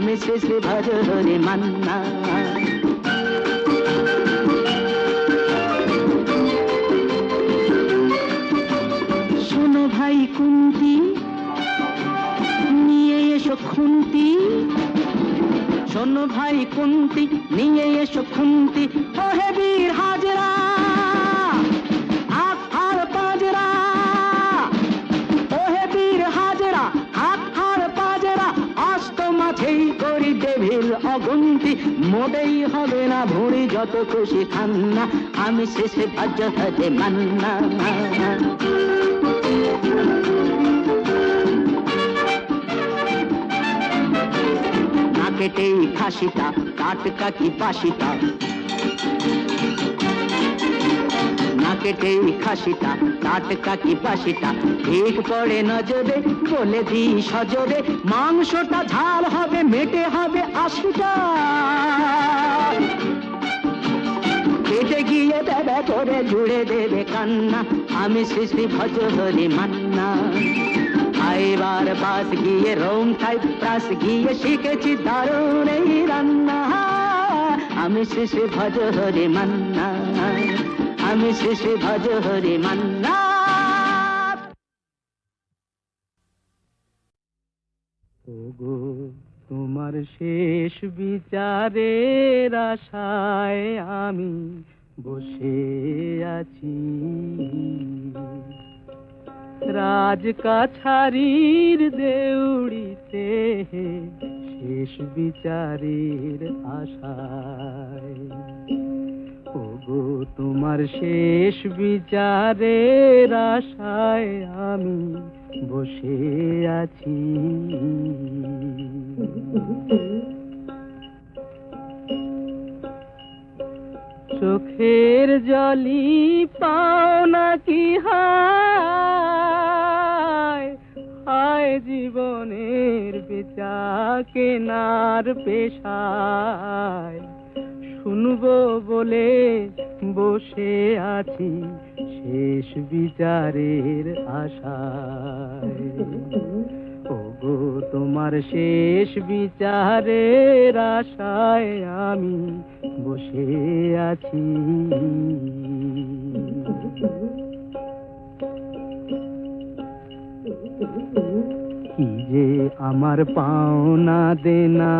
আমি শেষে ভজ হরে মান্না। শোনো ভাই কুন্তি, নিয়ে এসো খুন্তি। শোনো ভাই কুন্তি, নিয়ে এসো খুন্তি। ও হে বীর হাজরা অগুন্তি মোটেই হবে না ভুঁড়ি যত খুশি খান্না, আমি শেষে ভাজ্য হতে মান্না। না কেটেই খাসিটা টাটকা কি বাসিটা কেটেই খাসিটা টাটকা কি বাসিটা? ঠিক পড়ে নজরে, বলে দি সজরে, মাংসটা ঝাল হবে, মেটে হবে আশিটা। কেটে গিয়ে দেবে, করে জুড়ে দেবে কান্না, আমি শ্রী ভজ মান্না। আইবার বাস গিয়ে রোম সাইপ্রাস গিয়ে, শিখেছি দারুণ এই রান্না। আমি শ্রী ভজ মান্না। আমি শ্রী ভজ হরি মান্না। তোমার শেষ বিচারের আশায় আমি বসে আছি। রাজ কাছারির দেউড়িতে শেষ বিচারের আশায়। ওগো, তোমার শেষ বিচারের আশায় আমি বসে আছি। চোখের জলি পাও নাকি হায়? হায় জীবনের বেচা কেনার পেশায়। শুনব বলে বসে আছি শেষ বিচারের আশায়। ওগো, তোমার শেষ বিচারের আশায় আমি বসে আছি। কি যে আমার পাওনা দেনা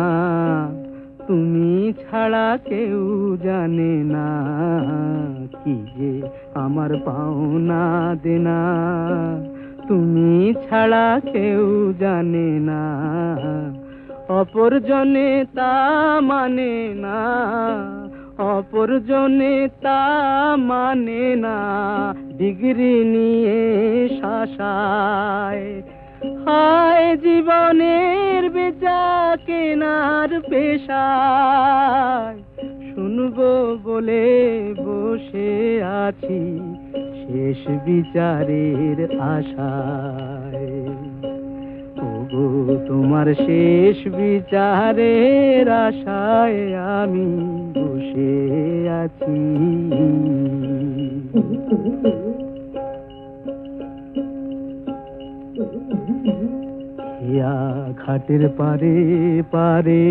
তুমি ছাড়া কেউ জানে না কি যে আমার পাওনা দেনা। তুমি ছাড়া কেউ জানে না, অপরজনে তা মানে না, অপরজনে তা মানে না। ডিগ্রি নিয়ে শাসায় হায় জীবনের বেচা কেনার পেশায়। শুনব বলে বসে আছি শেষ বিচারের আশায়। ও তোমার শেষ বিচারের আশায় আমি বসে আছি। ইয়া ঘাটের পারে পারে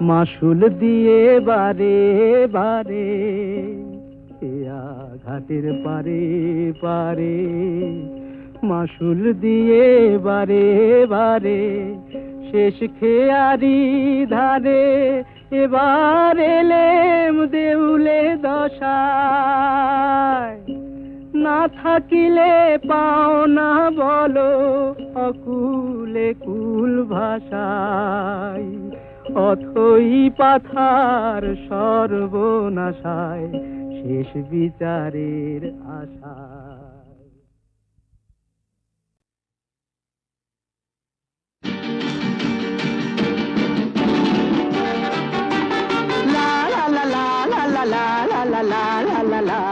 মাসুল দিয়ে বারে বারে ইয়া ঘাটের পারে পারে মাসুল দিয়ে বারে বারে, শেষ খেয়ারি ধারে এবার এলেম দেউলে দশায়। না থাকিলে পাও না বলো অকুলে কুল ভাষায় অথই পাথার সর্বনাশায় শেষ বিচারের আশায় লা লা লা লা লা লা লা লা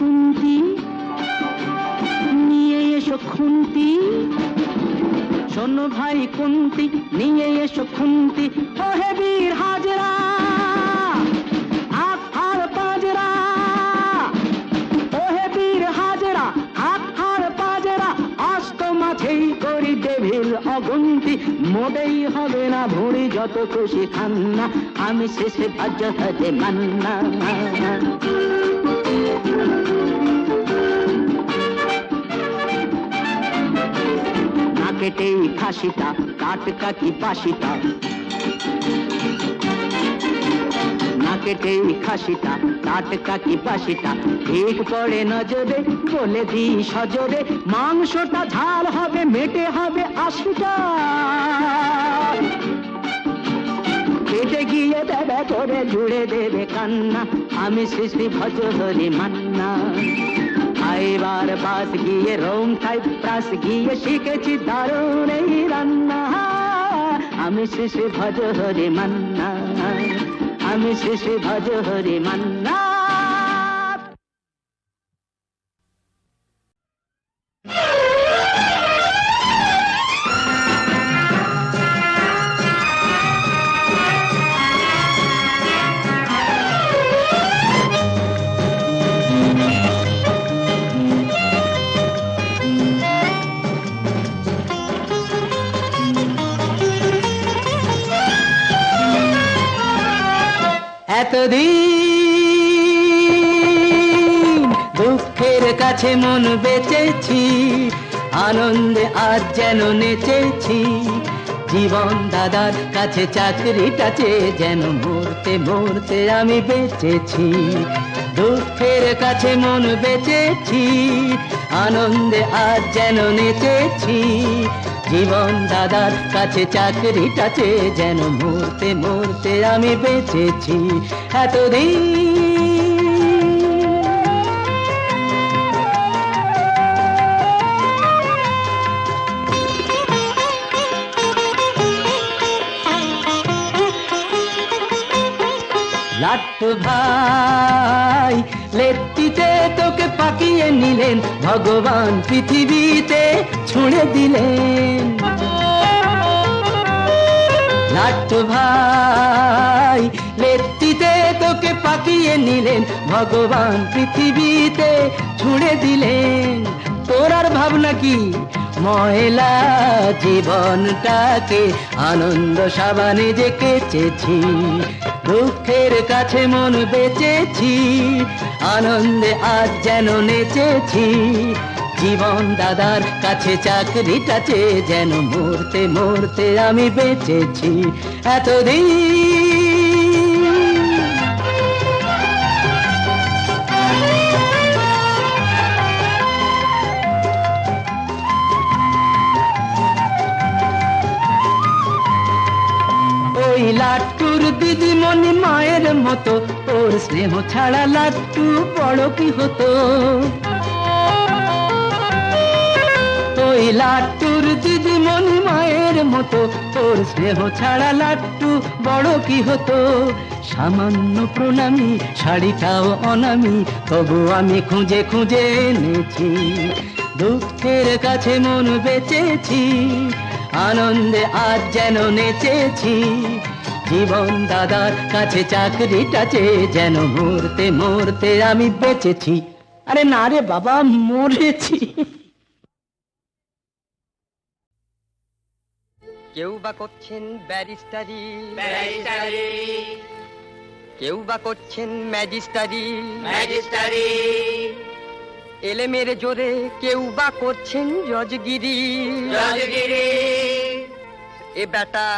কুন্তি নিয়ে এসো খুন্তি। শোনো ভাই কুন্তি, নিয়ে এসো খুন্তি। ওহে বীর হাজরা, হাত হার পাজরা। ওহে বীর হাজরা, হাত হার পাজরা। অস্ত মাঝেই করি ডেভিল অগুন্তি। মোটেই হবে না ভুঁড়ি যত খুশি খান্না আমি শেষে ভাজ্য হতে মান্না। কেটেই খাসিটা টাটকা কি না কেটেই খাসিটা টাটকা কি বাসিটা ঠিক পড়ে নজরে, বলে দি সজরে, মাংসটা ঝাল হবে, মেটে হবে আশিটা। কেটে গিয়ে দেবে করে জুড়ে দেবে কান্না। আমি সৃষ্টি ভজ হরি মান্না। আইবার পাশ গিয়ে রোম থাই প্রাস গিয়ে শিখেছি দারুণ এই রান্না। আমি শিশু ভজ হরি মান্না। আমি শিশু ভজ হরি মান্না। এতদিন দুঃখের কাছে মন বেঁচেছি, আনন্দে আজ যেন নেচেছি। জীবন দাদার কাছে চাকরিটা চেয়ে যেন মরতে মরতে আমি বেঁচেছি। দুঃখের কাছে মন বেচেছি, আনন্দে আজ যেন নেচেছি। জীবন দাদার কাছে চাকরিটা চেয়ে যেন মরতে মরতে আমি বেঁচেছি এতদিন। লাট্টু ভাই লেট্টিতে তোকে পাকিয়ে নিলেন, ভগবান পৃথিবীতে ছুঁড়ে দিলেন। লাট্টু ভাই। লেট্টিতে তোকে পাকিয়ে নিলেন, ভগবান পৃথিবীতে ছুঁড়ে দিলেন। তোর আর ভাবনা কি? ময়লা জীবনটাকে আনন্দ সাবানে যে কেচেছি, দুঃখের কাছে মন বেঁচেছি, আনন্দে আজ যেন নেচেছি। জীবন দাদার কাছে চাকরিটা চেয়ে যেন মরতে মরতে আমি বেঁচেছি এতদিন। ওই লাট্টুর দিদিমণি মায়ের মতো, ওর স্নেহ ছাড়া লাট্টু বড় কি হতো? লাট্টুর দিদিমণি মায়ের মতো, তোর স্নেহ ছাড়া লাট্টু বড় কি হতো? সামান্য প্রণামী, শাড়িটাও অনামি, তবু আমি খুঁজে খুঁজে এনেছি। দুঃখের কাছে মন বেঁচেছি, আনন্দে আজ যেন নেচেছি। জীবন দাদার কাছে চাকরিটা চেয়ে যেন মরতে মরতে আমি বেঁচেছি। আরে না রে বাবা, মরেছি। কেউ বা করছেন ব্যারিস্টারি। কেউ বা করছেন ম্যাজিস্টারি। ম্যাজিস্টারি। এলে মেরে জোরে কেউ বা করছেন জজগিরি জজগিরি এ বেটা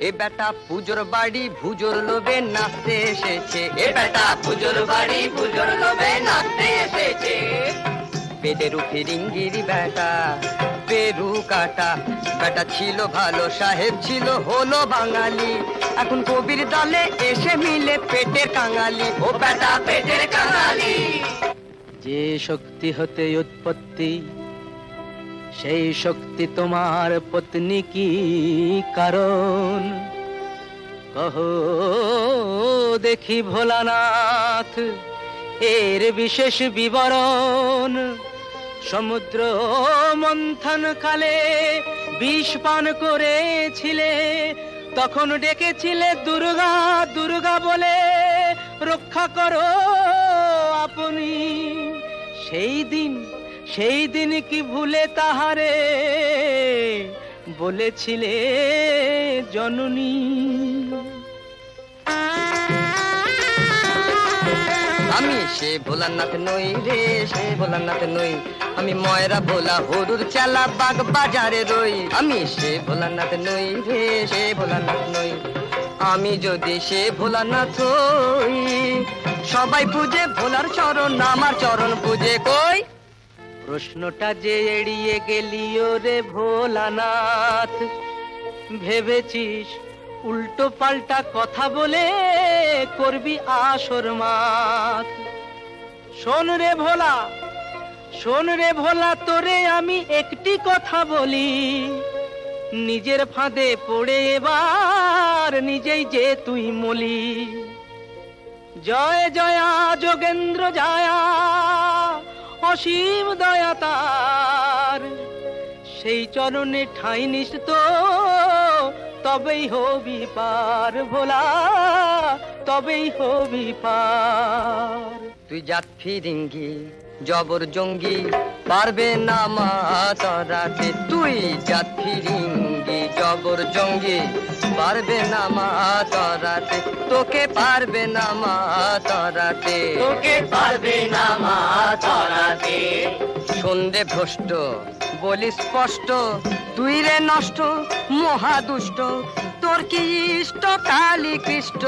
এ বেটা পুজোর বাড়ি ভুজোর লোবে নাচতে এসেছে। এ বেটা পুজোর বাড়ি ভুজোর লোবে নাচতে এসেছে। পেটেরু ফিরিঙ্গিরি বেটা পেরু কাটা। বেটা ছিল ভালো, সাহেব ছিল হলো বাঙালি। এখন কবির দলে এসে মিলে পেটের কাঙালি। ও বেটা পেটের কাঙালি। যে শক্তি হতে উৎপত্তি, সেই শক্তি তোমার পত্নী কি কারণ? কহ দেখি ভোলানাথ, এর বিশেষ বিবরণ। সমুদ্র মন্থন কালে বিষ পান করেছিলে, তখন ডেকেছিলে দুর্গা দুর্গা বলে, রক্ষা করো আপনি। সেই দিন সেই দিন কি ভুলে তাহারে বলেছিলে জননী। আমি সে ভোলানাথ নই রে, সে ভোলানাথ নই। আমি ময়রা ভোলা হরুর চালা বাগ বাজারে রই। আমি সে ভোলানাথ নই রে, সে ভোলানাথ নই। আমি যদি সে ভোলানাথ হই, সবাই পুজে ভোলার চরণ, আমার চরণ পুজে কই? প্রশ্নটা যে এড়িয়ে গেলিও রে ভোলানাথ, ভেবেছিস উল্টো পাল্টা কথা বলে করবি আসর মাত শোন রে ভোলা, শোন রে ভোলা, তোরে আমি একটি কথা বলি। নিজের ফাঁদে পড়ে এবার নিজেই যে তুই মলি। জয় জয়া, যোগেন্দ্র জয়া, অসীম দয়া তার। সেই চরণে ঠাঁই নিস তো তবেই হবি পার ভোলা তবেই হবি পার। তুই জাত ফিরিঙ্গি জবর জঙ্গি পারবে না মা তরাতে তুই জাত ফিরিঙ্গি জবর জঙ্গি পারবে না মা তরাতে তোকে পারবে না মা তরাতে তোকে পারবে না মা তরাতে সন্ধে ভ্রষ্ট বলি স্পষ্ট তুই রে নষ্ট মহাদুষ্ট তোর কি ইষ্ট কালী কৃষ্ট?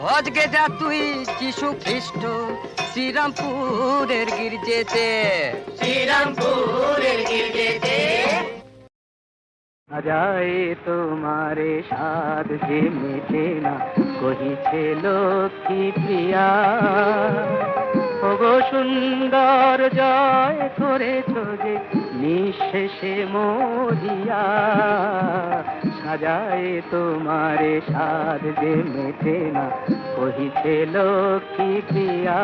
ভজগে যা তুই যিশু খ্রিস্ট শ্রীরামপুরের গির্জেতে। শ্রীরামপুরের গির্জেতে। যায় তোমারে সাদ যে মেটে না কহিছে লক্ষ্মী প্রিয়া। ওগো সুন্দর জয় করেছ যে নিঃশেষে মরিয়া, সাজায় তোমারে সাজ যে মেটে না, কহিছে লক্ষ্মী প্রিয়া।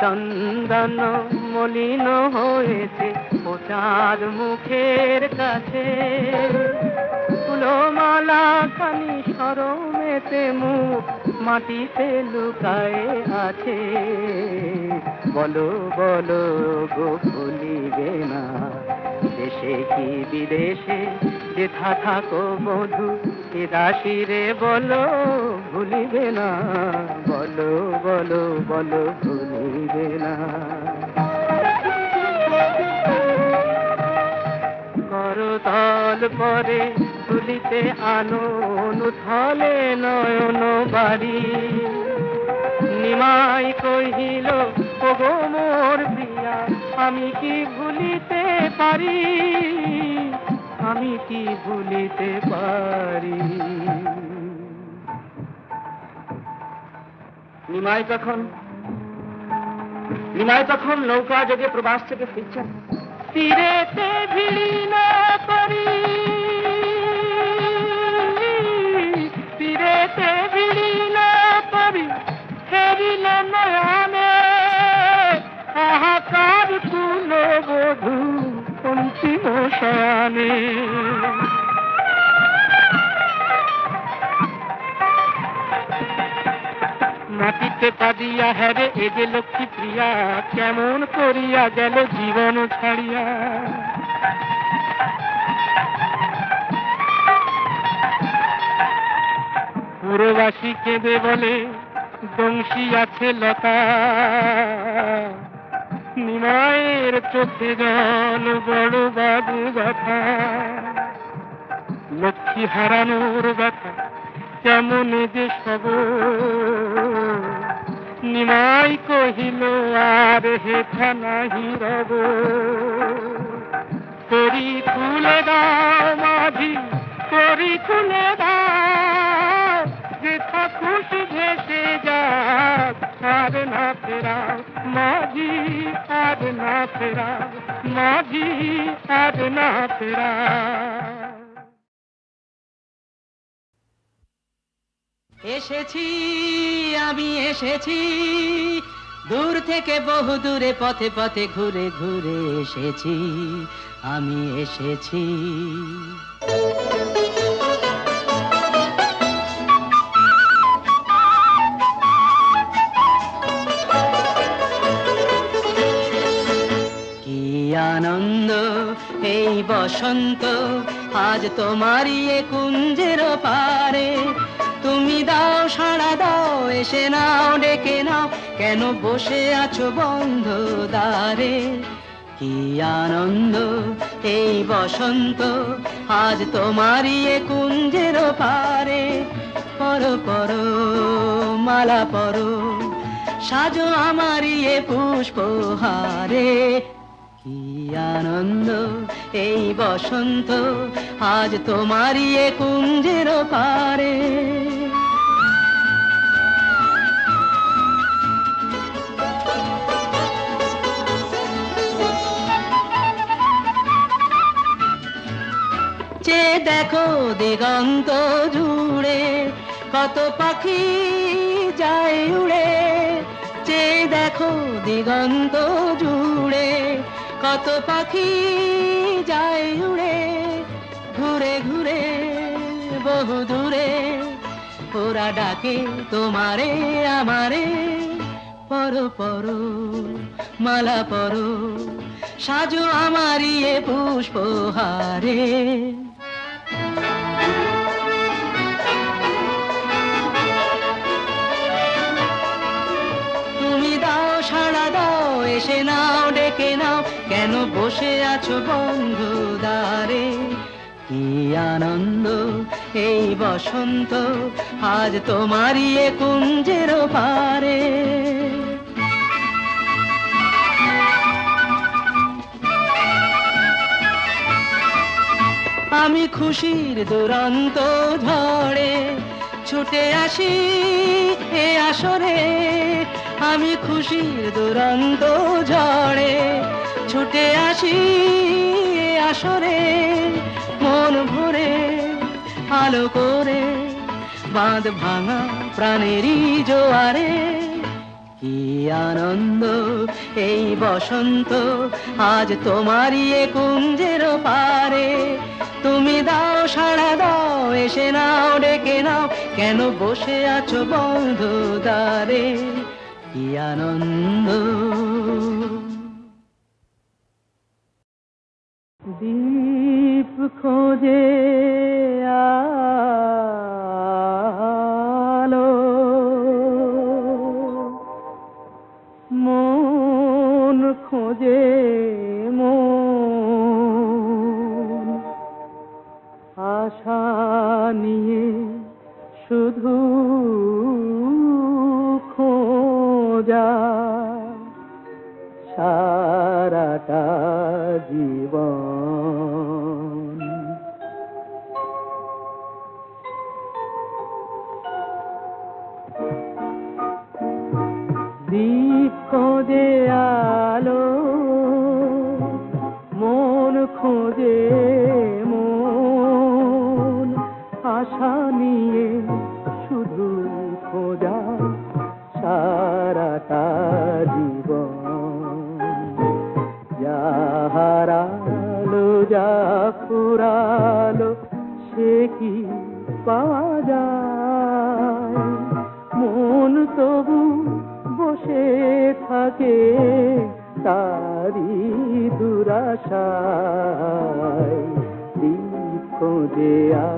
চন্দন মলিন হয়েছে ও চাঁদ মুখের কাছে। ফুলমালা খানি সরমেতে মুখ মাটিতে লুকায়ে আছে। বলো বলো, গো ভুলিবে না দেশে কি বিদেশে যেথা থাকো বধু এ দাসিরে বলো ভুলিবে না বলো বলো বলো ভুলিবে না করতল পরে তুলিতে আনো থলে নয়ন বাড়ি। নিমাই কহিল, ওগো মোর প্রিয়া, আমি কি ভুলিতে পারি? আমি কি ভুলিতে পারি? নিমাই তখন নিমাই তখন নৌকা যোগে প্রবাস থেকে ফিরছেন। তীরেতে ভিড়ি না করি ফেরিল হাহাকার কুল বধূ অন্তিম শয়ানে মাটিতে পাদিয়া হ্যারে এ যে লক্ষ্মী প্রিয়া, কেমন করিয়া গেল জীবন ছাড়িয়া? পুরবাসী কেঁদে বলে, বংশী আছে লতা। নিমায়ের চোখে জল, বড় বাবু ব্যথা। লক্ষ্মী হারানোর ব্যথা, কেমন যে সব। নিমাই কহিল, আর হেথা নাহি রব। করি তুলে দাও মাঝি, করি তুলে দাও ভেসে না ফেরাও। মাঝি, আর না ফেরাও। মাঝি, আর না ফেরাও। এসেছি, আমি এসেছি, দূর থেকে বহু দূরে পথে পথে ঘুরে ঘুরে এসেছি। আমি এসেছি। আনন্দ, এই বসন্ত, আজ তোমারই এ কুঞ্জের পারে। তুমি দাও, সাড়া দাও, এসে নাও, ডেকে নাও, কেন বসে আছো বন্ধ দ্বারে? কি আনন্দ, এই বসন্ত, আজ তোমারই এ কুঞ্জের পারে। পর পর, মালা পর, সাজো আমারই এ পুষ্পহারে। আনন্দ? এই বসন্ত, আজ তোমারই এ কুঞ্জের পারে। চে দেখো দিগন্ত জুড়ে, কত পাখি যায় উড়ে। চে দেখো দিগন্ত জুড়ে কত পাখি যায় উড়ে, ঘুরে ঘুরে, বহু দূরে। ওরা ডাকে তোমারে, আমারে, পর পর, মালা পর, সাজো আমারি এ পুষ্পহারে। বসে আছো বন্ধু দ্বারে। কি আনন্দ, এই বসন্ত, আজ তোমারই কুঞ্জের পারে আমি খুশির দুরন্ত ঝড়ে ছুটে আসি এ আসরে। আমি খুশির দুরন্ত ঝড়ে ছুটে আসি আসরে, মন ভরে, আলো করে, বাঁধ ভাঙা প্রাণেরই জোয়ারে। কি আনন্দ এই বসন্ত, আজ তোমারই এ কুঞ্জের পারে। তুমি দাও, সাড়া দাও, এসে নাও, ডেকে নাও, কেন বসে আছো বন্ধ দ্বারে? কি আনন্দ। খোঁজে আলো। মন খোঁজে মন। আশা নিয়ে শুধু খোঁজা। সারাটা দীপ খোঁজে থাকে তারি দুরাশায় দীপ খোঁজে আলো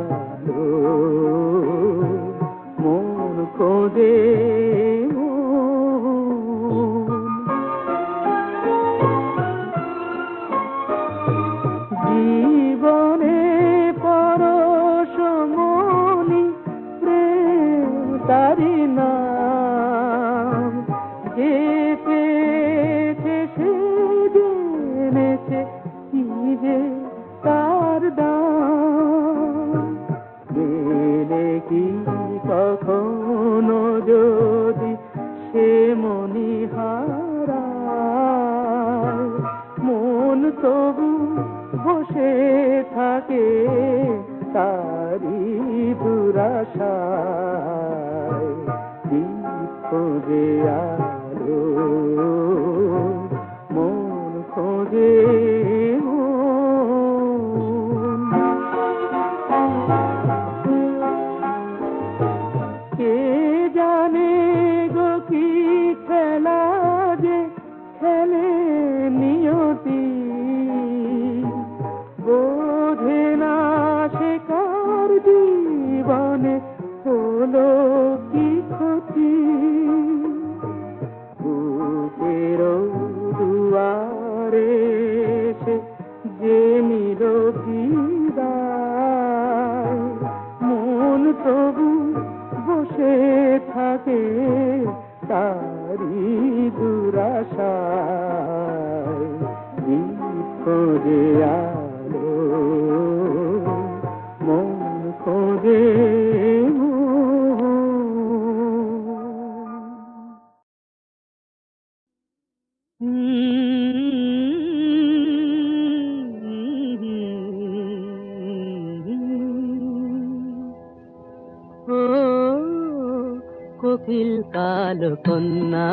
কোকিল কালো কন্যা,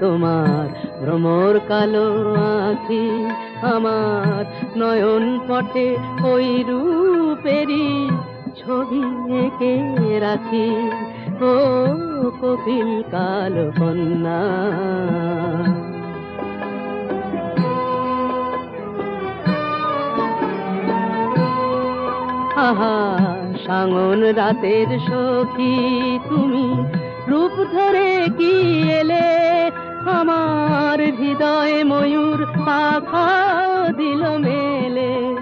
তোমার ভ্রমর কালো আখি আমার নয়ন পটে ওই রূপেরই ছবি এঁকে রাখি। ও কোকিল কালো কন্যা। আহা, সাঙন রাতের সখী তুমি রূপ ধরে কি এলে? আমার হৃদয়ে ময়ূর পাখা দিল মেলে।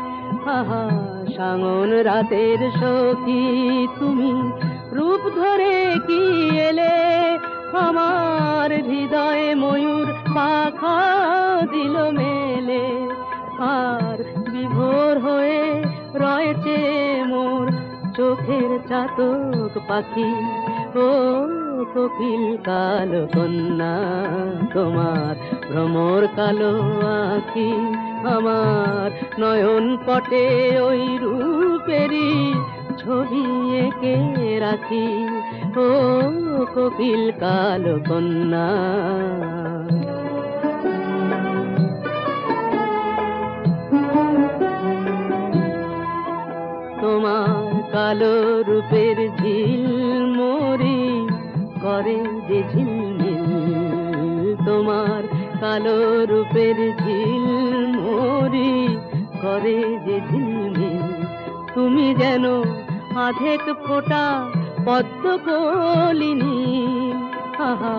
আহা, সাঙন রাতের সখী তুমি, রূপ ধরে কি এলে? আমার হৃদয়ে ময়ূর পাখা দিল মেলে। আর বিভোর হয়ে রয়েছে মোর চোখের চাতক পাখি। ও কোকিল কালো কন্যা, তোমার ভ্রমর কালো আখি আমার নয়ন পটে ওই রূপেরই ছবি এঁকে রাখি। ও কোকিল কালো কন্যা। তোমার কালো রূপের ঝিল করে যে ঝিলমিল তোমার কালো রূপের ঝিল মরি করে যে ঝিলমিল। তুমি যেন আধেক ফোঁটা পদ্ম কলিনি আহা,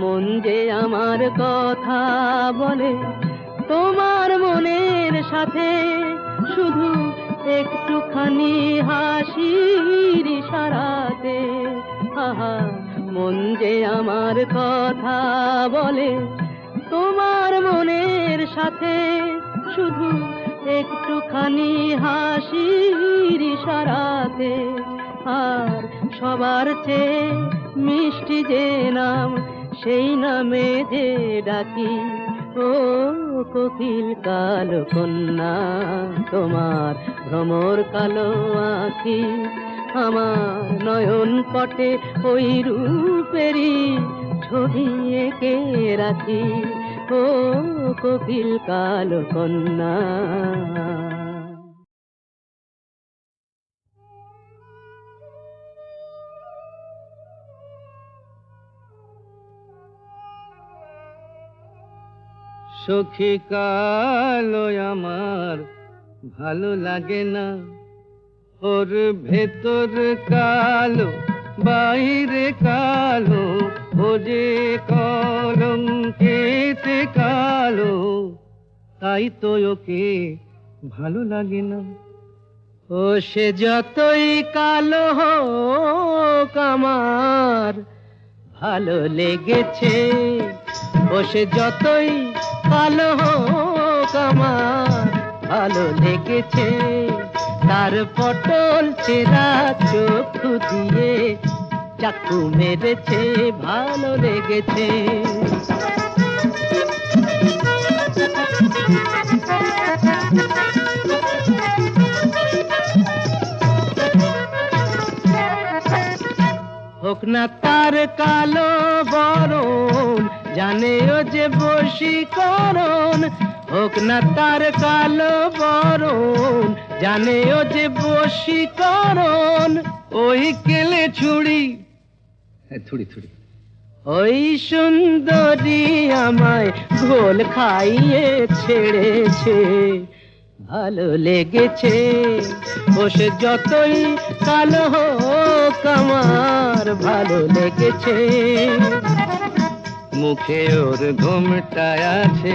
মন যে আমার কথা বলে, তোমার মনের সাথে শুধু একটুখানি হাসির ইশারাতে। আহা মন যে আমার কথা বলে, তোমার মনের সাথে শুধু একটুখানি হাসির ইশারাতে, আর সবার চেয়ে মিষ্টি যে নাম, সেই নামে যে ডাকি, ও কোকিল কালো কন্যা, তোমার ভ্রমর কালো আখি আমার নয়ন পটে ওই রূপেরই ছবি এঁকে রাখি। ও কোকিল কালো কন্যা। সখী কালো আমার ভালো লাগে না। ওর ভেতর কালো বাইরে কালো ও যে কলম কেতে কালো তাই তো ওকে ভালো লাগে না। ও, সে যতই কালো হোক আমার, ভালো লেগেছে। ও, সে যতই কালো হোক আমার, ভালো লেগেছে। তার পটল চেরা চোখ দিয়ে চাকু মেরেছে, ভালো লেগেছে। হোক না তার কালো বরণ জানে ও যে বশীকরণ হোক না তার কালো বরণ জানে ও যে বসি বশীকরণ। ওই কেলে ছুড়ি হ্যাঁ ছুরি ছুরি। ওই সুন্দরী আমায় ঘোল খাইয়ে ছেড়েছে। ভালো লেগেছে। ও সে যতই কালো হোক আমার ভালো লেগেছে। মুখে ওর ঘুমটা আছে।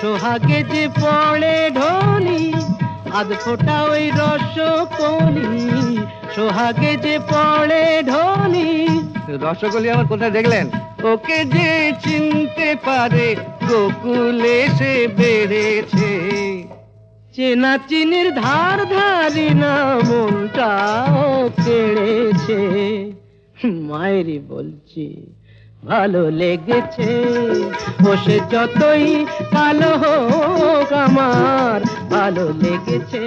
সোহাগে যে পড়ে ঢলি আধ ফোটা ওই রস কলি সোহাগে যে পড়ে ঢলি রসগোল্লা আমার কোথায় দেখলেন? ওকে যে চিনতে পারে গোকুলে সে বেড়েছে। চেনা চিনির ধার ধারি না মনটাও কেড়েছে। মায়েরই বলছি ভালো লেগেছে। বসে যতই কালো হোক আমার ভালো লেগেছে